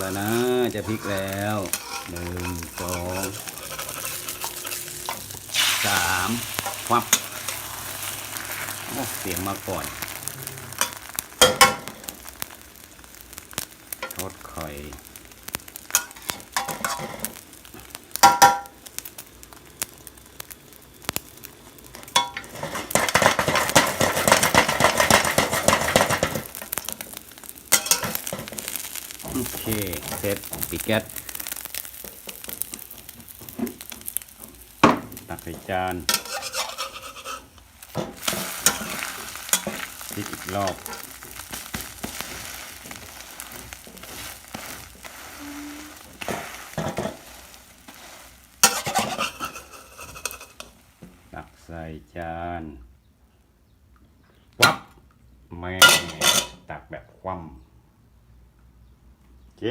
แล้วนะ จะพลิกแล้วหนึ่งสองสามควับโอ้เสียงมาก่อนทอดไข่ โอเคเสร็จปิดแก๊สตักใส่จานพลิกอีกรอบตักใส่จานวับแม่ตักแบบคว่ำ โอเค